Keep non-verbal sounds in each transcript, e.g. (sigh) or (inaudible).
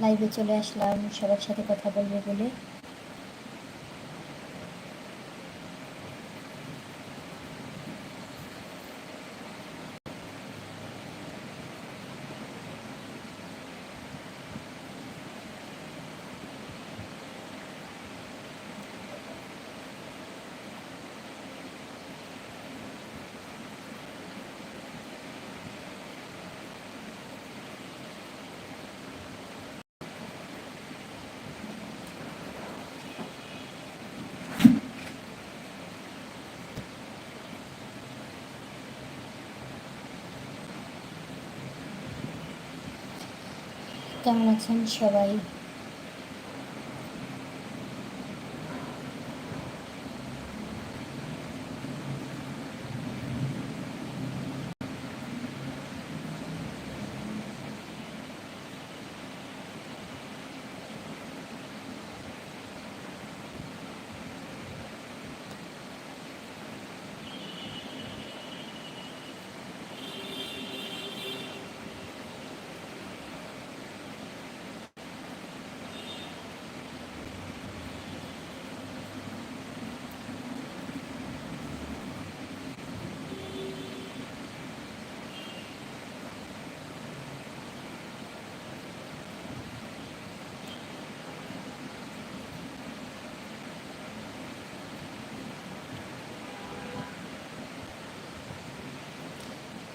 লাইভে চলে আসলাম সবার সাথে কথা বলবে বলে। কেমন আছেন সবাই?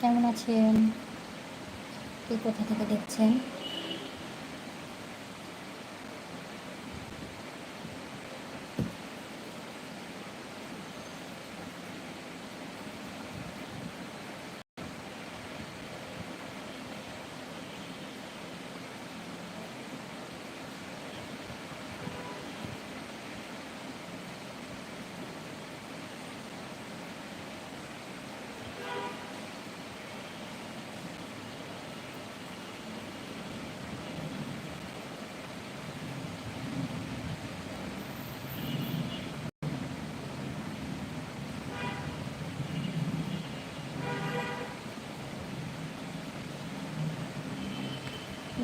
কেমন আছেন? কে কোথা থেকে দেখছেন?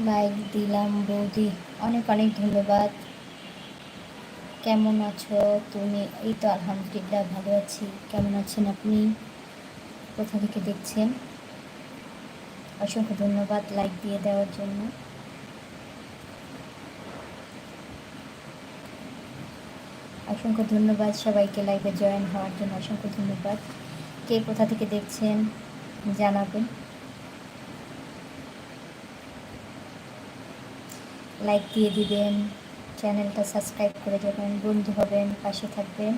লাইক দিলাম বৌদি। অনেক অনেক ধন্যবাদ। কেমন আছো তুমি? এই তো আলহামদুলিল্লাহ ভালো আছি। কেমন আছেন আপনি? কোথা থেকে দেখছেন? অসংখ্য ধন্যবাদ লাইক দিয়ে দেওয়ার জন্য। অসংখ্য ধন্যবাদ সবাইকে লাইভে জয়েন হওয়ার জন্য। অসংখ্য ধন্যবাদ। কে কোথা থেকে দেখছেন? জানাবেন। লাইক দিয়ে দিবেন চ্যানেলটা সাবস্ক্রাইব করে যাবেন বন্ধু হবেন, পাশে থাকবেন।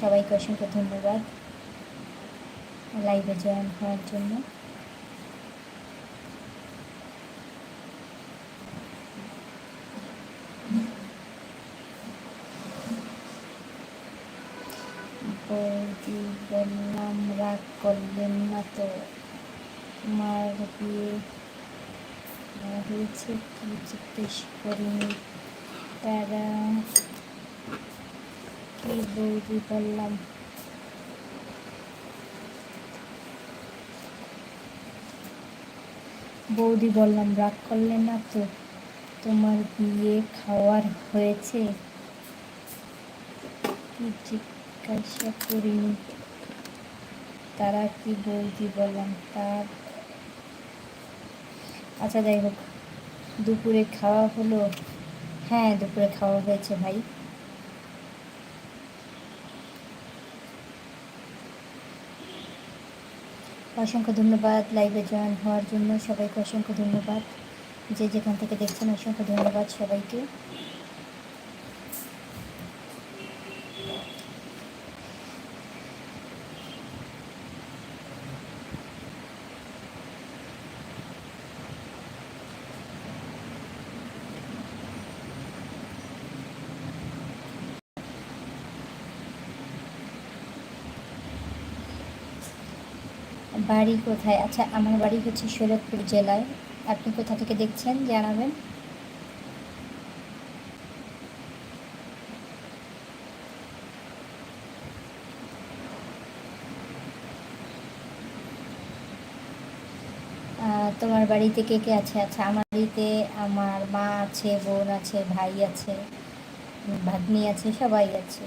সবাইকে অসংখ্য ধন্যবাদ লাইভে জয়েন হওয়ার জন্য। বৌদি বললাম, রাগ করলেন না তো? মার বিয়ে হয়েছে কি জিজ্ঞেস করিনি। তারা কি বৌদি বললাম? বৌদি বললাম, রাগ করলে না তো তোমার বিয়ে খাওয়ার হয়েছে? কি জিজ্ঞাসা করিনি। তারা কি বৌদি বললাম তার আচ্ছা যাই হোক। দুপুরে খাওয়া হলো। হ্যাঁ দুপুরে খাওয়া হয়েছে ভাই। অসংখ্য ধন্যবাদ লাইভে জয়েন হওয়ার জন্য। সবাইকে অসংখ্য ধন্যবাদ। যে যেখান থেকে দেখছেন, অসংখ্য ধন্যবাদ সবাইকে। বাড়ি কোথায়? আচ্ছা আমার বাড়ি হচ্ছে শরৎপুর জেলায়। আপনি কোথা থেকে দেখছেন, জানাবেন? তোমার বাড়িতে কে কে আছে? আচ্ছা আমার বাড়িতে আমার মা আছে, বোন আছে, ভাই আছে, ভাগ্নি আছে, সবাই আছে।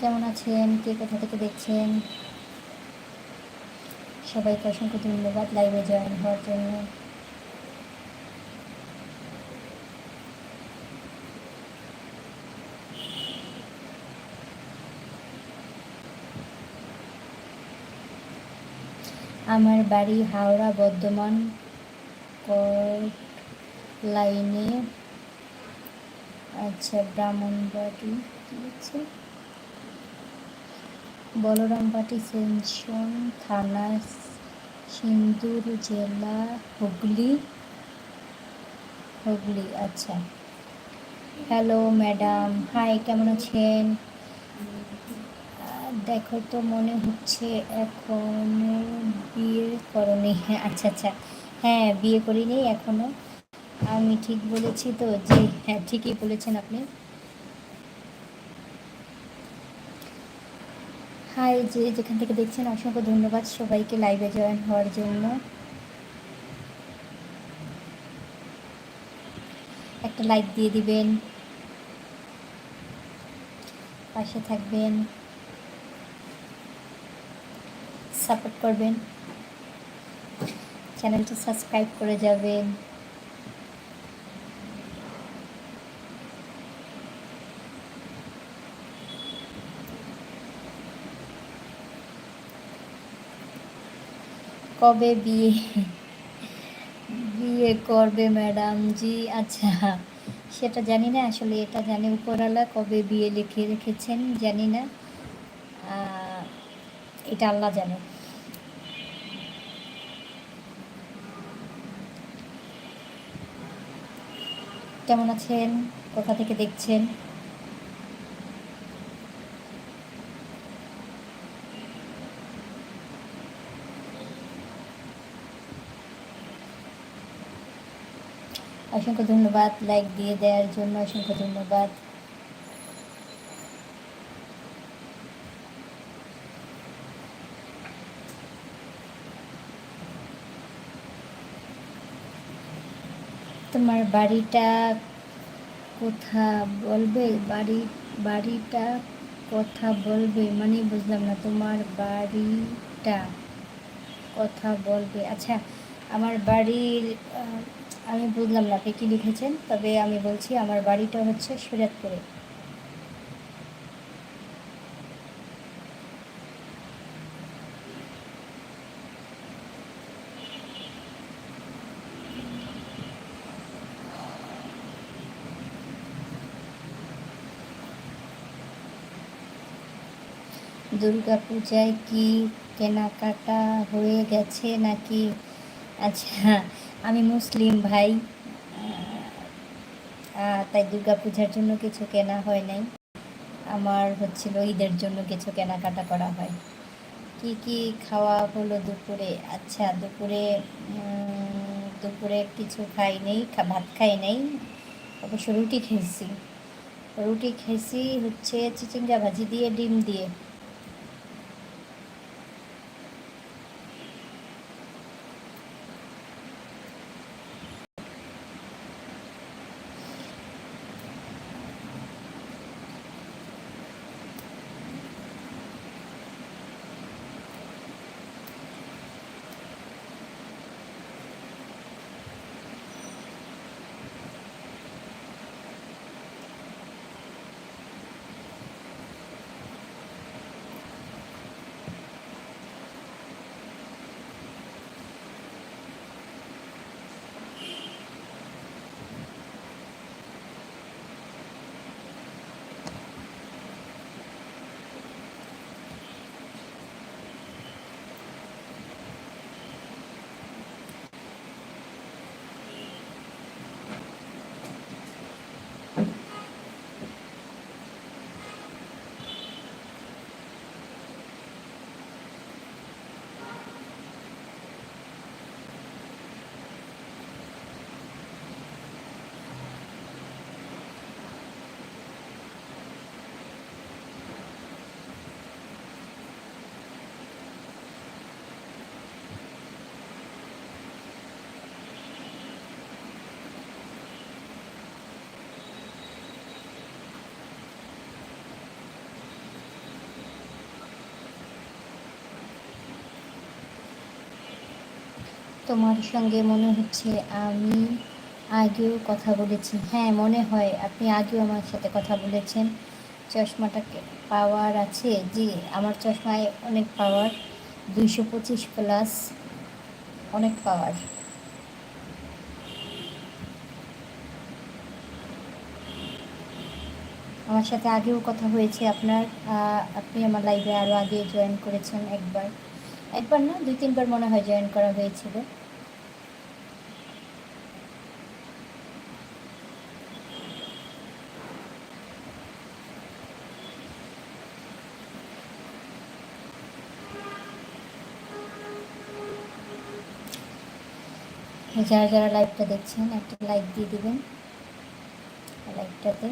কেমন আছেন? কে কোথা থেকে দেখছেন? সবাইকে অসংখ্য ধন্যবাদ লাইভে জয়েন হওয়ার জন্য। আমার বাড়ি হাওড়া বর্ধমান লাইনে আচ্ছা ব্রাহ্মণবাড়ি কি আছে? বলরামবাটি সেনশন, থানা সিন্দুর, জেলা হুগলি। হুগলি আচ্ছা। হ্যালো ম্যাডাম হাই কেমন আছেন? দেখো তো মনে হচ্ছে এখন বিয়ে করনি। হ্যাঁ আচ্ছা আচ্ছা। হ্যাঁ বিয়ে করিনি এখনও। আমি ঠিক বলেছি তো জি হ্যাঁ ঠিকই বলেছেন আপনি। হাই, যে যেখান থেকে দেখছেন, অসংখ্য ধন্যবাদ সবাইকে লাইভে জয়েন হওয়ার জন্য। একটা লাইক দিয়ে দিবেন। পাশে থাকবেন। সাপোর্ট করবেন। চ্যানেলটা সাবস্ক্রাইব করে যাবেন। কবে বিয়ে? বিয়ে করবে ম্যাডাম জি আচ্ছা। সেটা জানি না, আসলে এটা জানি উপরওয়ালা কবে বিয়ে লিখে রেখেছেন, জানি না। এটা আল্লাহ জানে। কেমন আছেন? কোথা থেকে দেখছেন? অসংখ্য ধন্যবাদ লাইক দিয়ে দেওয়ার জন্য অসংখ্য ধন্যবাদ। তোমার বাড়িটা কোথা বলবে? বাড়ি, বাড়িটা কথা বলবে মানে বুঝলাম না, তোমার বাড়িটা কথা বলবে। আচ্ছা আমার বাড়ির আমি বুঝলাম না আপনি কী লিখেছেন, তবে আমি বলছি আমার বাড়িটা হচ্ছে সুরাতপুরে দুর্গা পূজায় কি কেনাকাটা হয়ে গেছে নাকি? আচ্ছা আমি মুসলিম ভাই। তাই দুর্গা পূজার জন্য কিছু কেনা হয় নাই। আমার হচ্ছিল ঈদের জন্য কিছু কেনাকাটা করা হয়। কি কি খাওয়া হলো দুপুরে? আচ্ছা দুপুরে দুপুরে কিছু খাই নেই ভাত খাই নেই। অবশ্য রুটি খেয়েছি। রুটি খেয়েছি হচ্ছে চিচিঙ্গা ভাজি দিয়ে, ডিম দিয়ে। তোমার সঙ্গে মনে হচ্ছে আমি আগেও কথা বলেছি। হ্যাঁ মনে হয় আপনি আগেও আমার সাথে কথা বলেছেন। চশমাটা পাওয়ার আছে? জি, আমার চশমায় অনেক পাওয়ার। দুইশো পঁচিশ প্লাস অনেক পাওয়ার। আমার সাথে আগেও কথা হয়েছে আপনার। আপনি আমার লাইভে আরও আগে জয়েন করেছেন একবার। একবার না, দুই তিনবার মনে হয় জয়েন করা হয়েছিল। যারা যারা লাইভটা দেখছেন একটা লাইক দিয়ে দিবেন। লাইভটাতে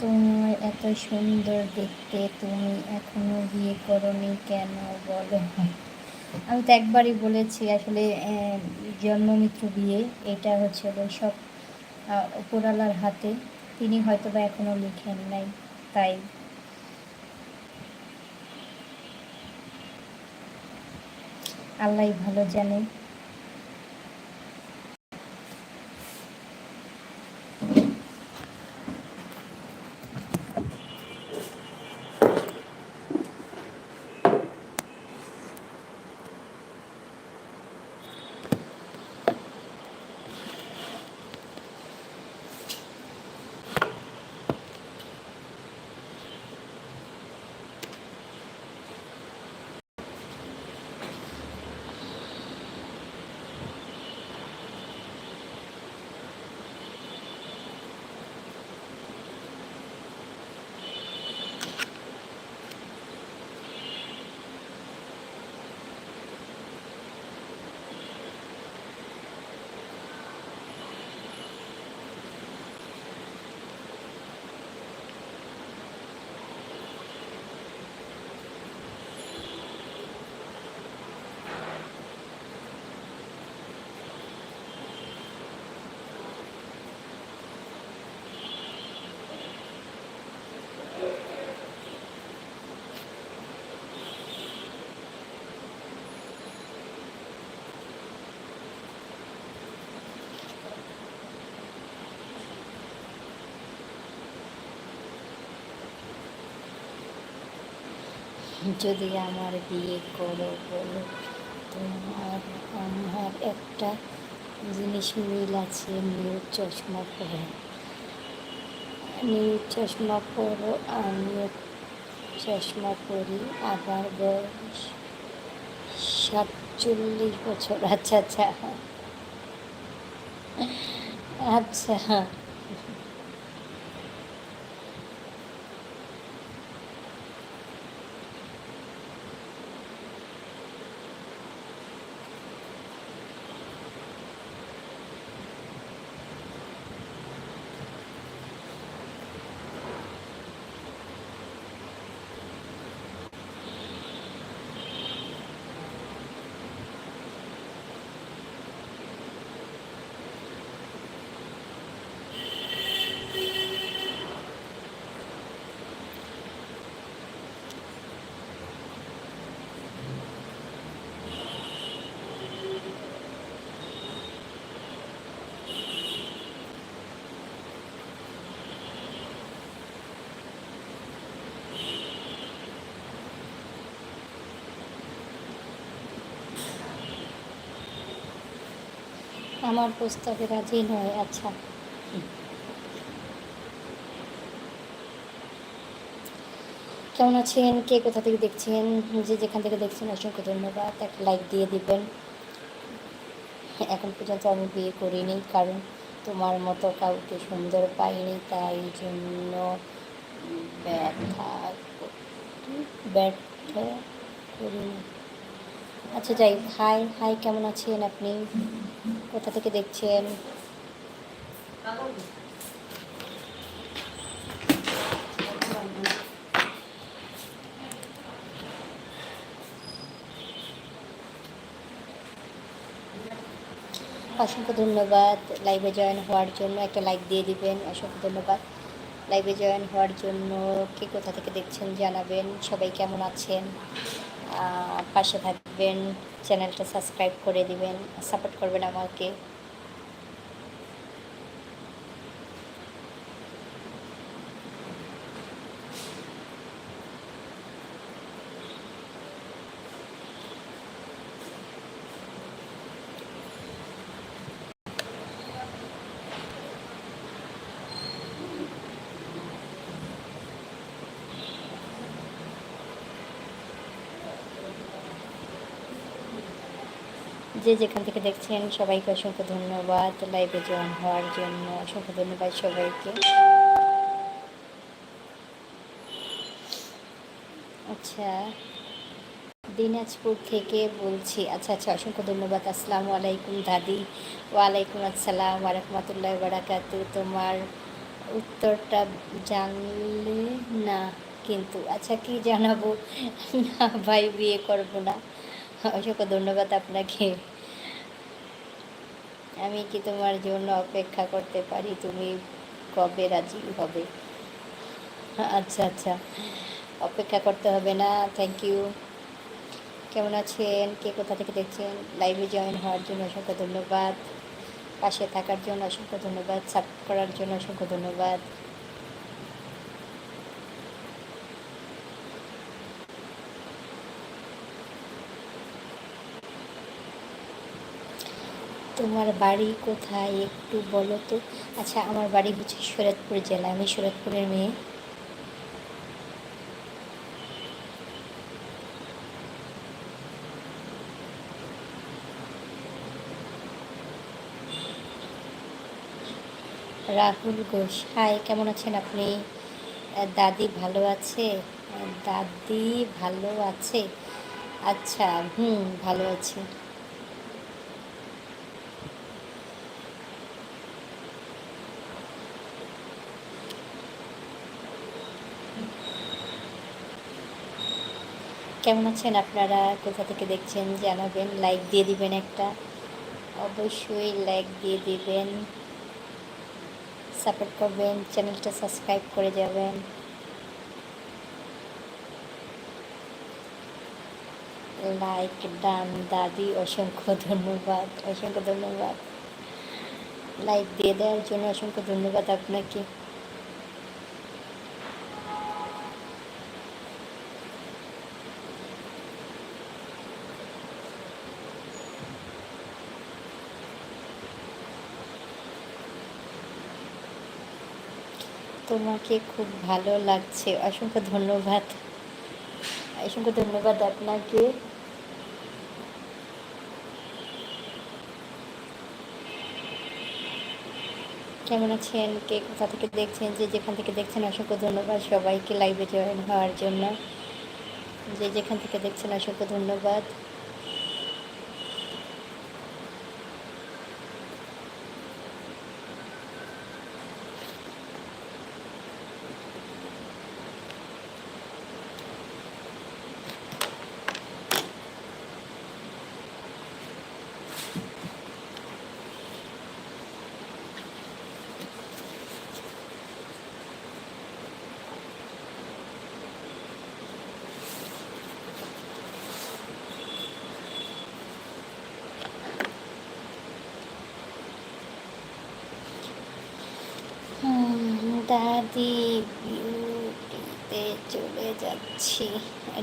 তোমার এত সুন্দর দেখতে, তুমি এখনও বিয়ে করনি কেন বলো? আমি তো একবারই বলেছি, আসলে জন্মমিত্র বিয়ে, এটা হচ্ছে সব উপরালার হাতে। তিনি হয়তো বা এখনও লিখেন নাই, তাই। আল্লাহ ভালো জানে। যদি আমার বিয়ে করো বলো, তোমার, আমার একটা জিনিস মিল আছে নিউ চশমা পরে। নিউ চশমা পরো, আমিও চশমা পরি, আবার বয়স সাতচল্লিশ বছর। আচ্ছা আচ্ছা। আচ্ছা। আমার প্রস্তাবে রাজি নয় আচ্ছা। কেমন আছেন? কে কোথা থেকে দেখছেন? যে যেখান থেকে দেখছেন, অসংখ্য ধন্যবাদ। একটা লাইক দিয়ে দিবেন। এখন পর্যন্ত আমি বিয়ে করিনি, কারণ তোমার মতো কাউকে সুন্দর পাইনি, তাই জন্য ব্যথা, ব্যর্থ করিনি। আচ্ছা যাই হাই হাই কেমন আছেন আপনি? কোথা থেকে দেখছেন? অসংখ্য ধন্যবাদ লাইভে জয়েন হওয়ার জন্য। একটা লাইক দিয়ে দিবেন। অসংখ্য ধন্যবাদ লাইভে জয়েন হওয়ার জন্য। কে কোথা থেকে দেখছেন জানাবেন। সবাই কেমন আছেন? পাশে থাকবেন চ্যানেলটা সাবস্ক্রাইব করে দিবেন সাপোর্ট করবেন আমাকে। যে যেখান থেকে দেখছেন, সবাইকে অসংখ্য ধন্যবাদ। লাইভে জয়েন হওয়ার জন্য অসংখ্য ধন্যবাদ সবাইকে। আচ্ছা দিনাজপুর থেকে বলছি আচ্ছা আচ্ছা অসংখ্য ধন্যবাদ। আসসালামু আলাইকুম দাদি। ওয়ালাইকুম আসসালাম ওরহমতুল্লাহ বারাকাতু। তোমার উত্তরটা জানলে না, কিন্তু আচ্ছা কি জানাব? না ভাই, বিয়ে করব না। অসংখ্য ধন্যবাদ আপনাকে। আমি কি তোমার জন্য অপেক্ষা করতে পারি? তুমি কবে রাজি হবে? আচ্ছা আচ্ছা। অপেক্ষা করতে হবে না থ্যাংক ইউ কেমন আছেন? কে কোথা থেকে দেখছেন? লাইভে জয়েন হওয়ার জন্য অসংখ্য ধন্যবাদ। পাশে থাকার জন্য অসংখ্য ধন্যবাদ সাপোর্ট করার জন্য অসংখ্য ধন্যবাদ। তোমার বাড়ি কোথায় একটু বলো তো? আচ্ছা আমার বাড়ি হচ্ছে শরৎপুর জেলা, আমি শরৎপুরের মেয়ে। রাহুল ঘোষ হাই কেমন আছেন আপনি? দাদি ভালো আছে? দাদি ভালো আছে? আচ্ছা হুম, ভালো আছে। কেমন আছেন আপনারা? কোথা থেকে দেখছেন জানাবেন। লাইক দিয়ে দিবেন একটা। অবশ্যই লাইক দিয়ে দিবেন। সাপোর্ট করবেন। চ্যানেলটা সাবস্ক্রাইব করে যাবেন। লাইক ডান, দাদি, অসংখ্য ধন্যবাদ। অসংখ্য ধন্যবাদ। লাইক দিয়ে দেওয়ার জন্য অসংখ্য ধন্যবাদ আপনাকে। তোমাকে খুব ভালো লাগছে। অসংখ্য ধন্যবাদ। অসংখ্য ধন্যবাদ আপনাকে। কেমন আছেন? কে কোথা থেকে দেখছেন? যে যেখান থেকে দেখছেন, অসংখ্য ধন্যবাদ সবাইকে লাইভে জয়েন হওয়ার জন্য। যে যেখান থেকে দেখছেন, অসংখ্য ধন্যবাদ হুম, দাদি ডিউটিতে চলে যাচ্ছি।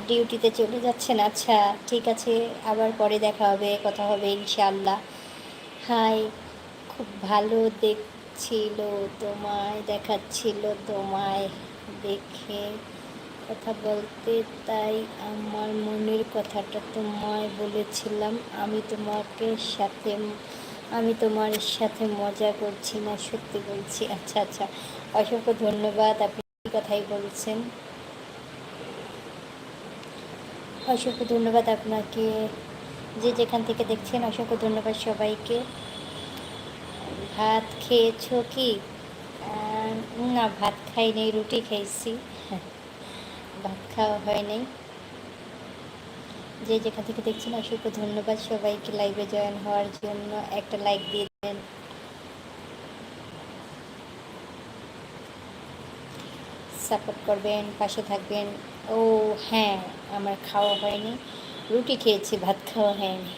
ডিউটিতে চলে যাচ্ছেন? আচ্ছা ঠিক আছে, আবার পরে দেখা হবে, কথা হবে ইনশাল্লাহ হাই, খুব ভালো দেখছিল, তোমায় দেখাচ্ছিল, তোমায় দেখে কথা বলতে, তাই আমার মনের কথাটা তোমায় বলেছিলাম। আমি তোমাকে সাথে আমি তোমার সাথে মজা করছি না সত্যি বলছি। আচ্ছা আচ্ছা। অসংখ্য ধন্যবাদ আপনি কথাই বলছেন। অসংখ্য ধন্যবাদ আপনাকে। যে যেখান থেকে দেখছেন অসংখ্য ধন্যবাদ সবাইকে। ভাত খেয়েছো কি? না ভাত খাই নেই রুটি খেয়েছি ভাত খাওয়া হয় নাই। যে যেখান থেকে দেখছেন, অসংখ্য ধন্যবাদ সবাইকে লাইভে জয়েন হওয়ার জন্য। একটা লাইক দিয়ে দেন। সাপোর্ট করবেন, পাশে থাকবেন। ও হ্যাঁ আমার খাওয়া হয়নি। রুটি খেয়েছি, ভাত খাওয়া হয়নি।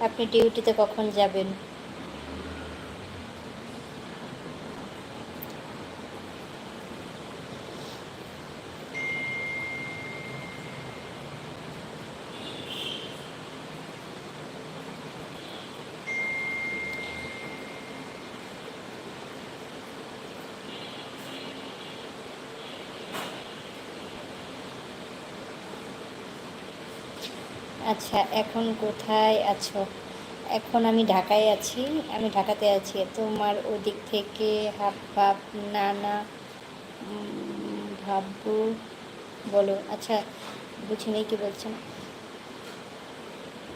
আপনি ডিউটিতে কখন যাবেন? আচ্ছা এখন কোথায় আছো? এখন আমি ঢাকায় আছি আমি ঢাকাতে আছি। তোমার ওদিক থেকে হাফ ভাব না না উম, ভাববো বলো। আচ্ছা বুঝি নেই কি বলছেন?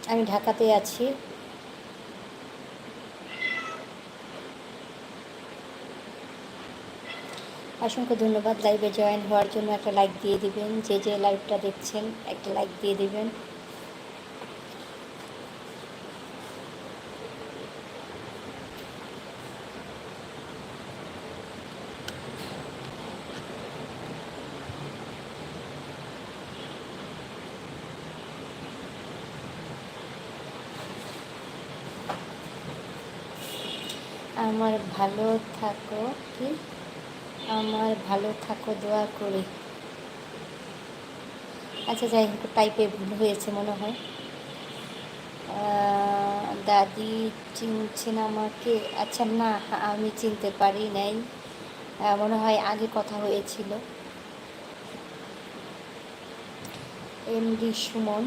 আমি ঢাকাতে আছি। অসংখ্য ধন্যবাদ লাইভে জয়েন হওয়ার জন্য। একটা লাইক দিয়ে দিবেন। যে যে লাইভটা দেখছেন একটা লাইক দিয়ে দিবেন। আমার ভালো থাকো, কি? আমার ভালো থাকো, দোয়া করি। আচ্ছা যাই হোক টাইপে ভুল হয়েছে মনে হয়। দাদি চিনছেন আমাকে? আচ্ছা না, আমি চিনতে পারি নাই। মনে হয় আগে কথা হয়েছিল। এমডি সুমন।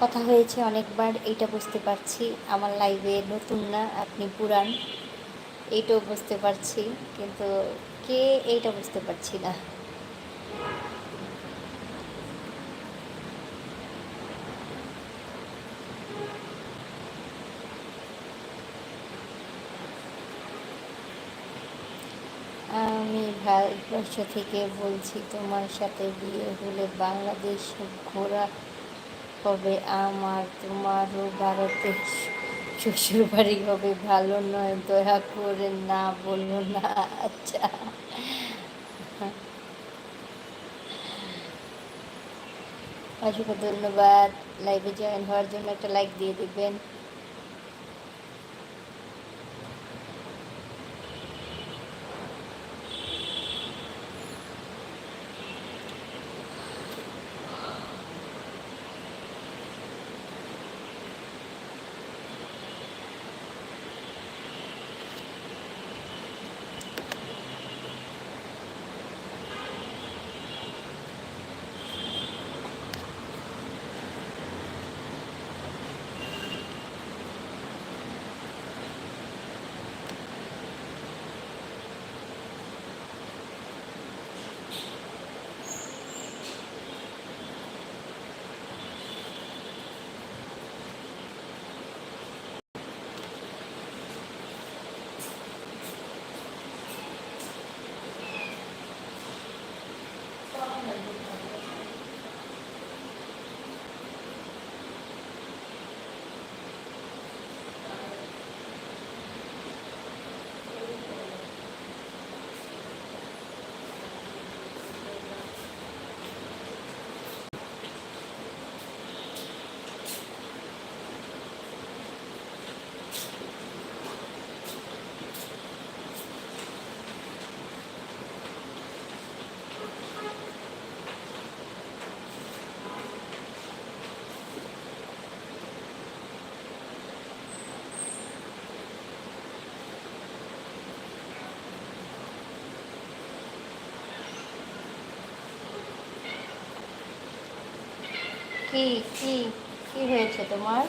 কথা হয়েছে অনেকবার, এইটা বুঝতে পারছি। আমার লাইভে নতুন না, আপনি পুরান। এইটাও বুঝতে পারছি, কিন্তু কে এইটা বুঝতে পারছি না। আমি ভারতবর্ষ থেকে বলছি, তোমার সাথে বিয়ে হলে বাংলাদেশ ঘোরা হবে, আমার তোমারও ভারতে শ্বশুর বাড়ি হবে। ভালো নয়, দয়া করে না বলো না আচ্ছা। অসংখ্য ধন্যবাদ। লাইভে জয়েন হওয়ার জন্য একটা লাইক দিয়ে দিবেন। কি কি কি হয়েছে তোমার?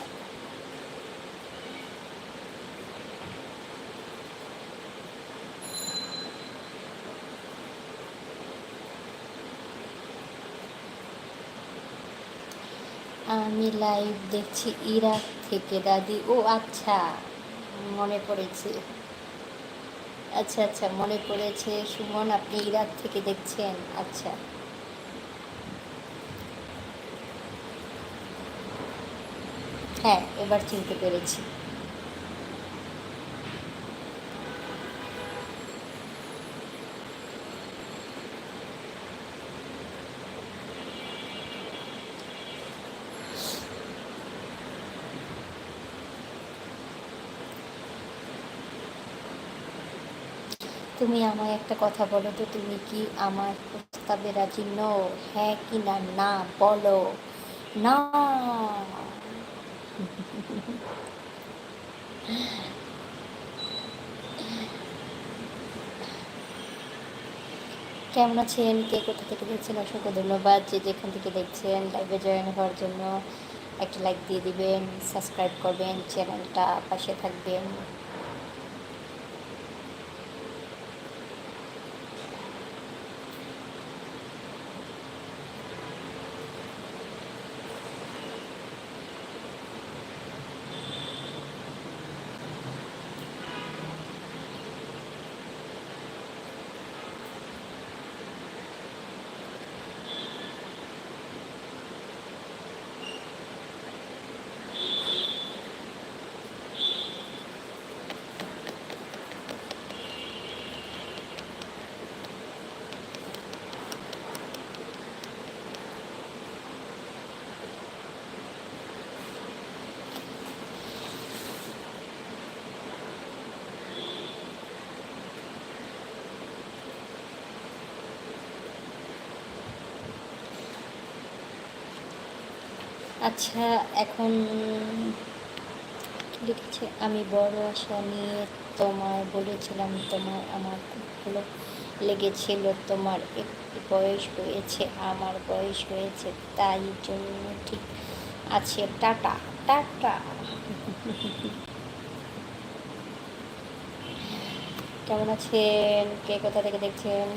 আমি লাইভ দেখছি ইরাক থেকে, দাদি। ও আচ্ছা মনে পড়েছে। আচ্ছা আচ্ছা মনে পড়েছে। সুমন, আপনি ইরাক থেকে দেখছেন? আচ্ছা। হ্যাঁ এবার চিনতে পেরেছি। তুমি আমায় একটা কথা বলো তো, তুমি কি আমার প্রস্তাবে রাজি নও? হ্যাঁ কি না না বলো। না। কেমন আছেন? কে কোথা থেকে দেখছেন? অসংখ্য ধন্যবাদ। যে যেখান থেকে দেখছেন লাইভে জয়েন হওয়ার জন্য একটা লাইক দিয়ে দিবেন সাবস্ক্রাইব করবেন চ্যানেলটা পাশে থাকবেন। আচ্ছা এখন লিখেছে? আমি বড় আশা নিয়ে তোমায় বলেছিলাম তোমার আমার খুব ভালো লেগেছিল। তোমার একটু বয়স হয়েছে, আমার বয়স হয়েছে, তাই জন্য ঠিক আছে। Tata tata. কেমন আছেন? কে কোথা থেকে দেখছেন?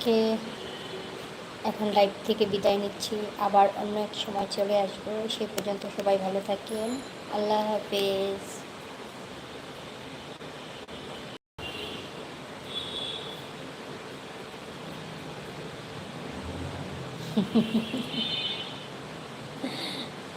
ওকে এখন লাইভ থেকে বিদায় নিচ্ছি। আবার অন্য এক সময় চলে আসব। সে পর্যন্ত সবাই ভালো থাকেন। আল্লাহ হাফেজ। (laughs)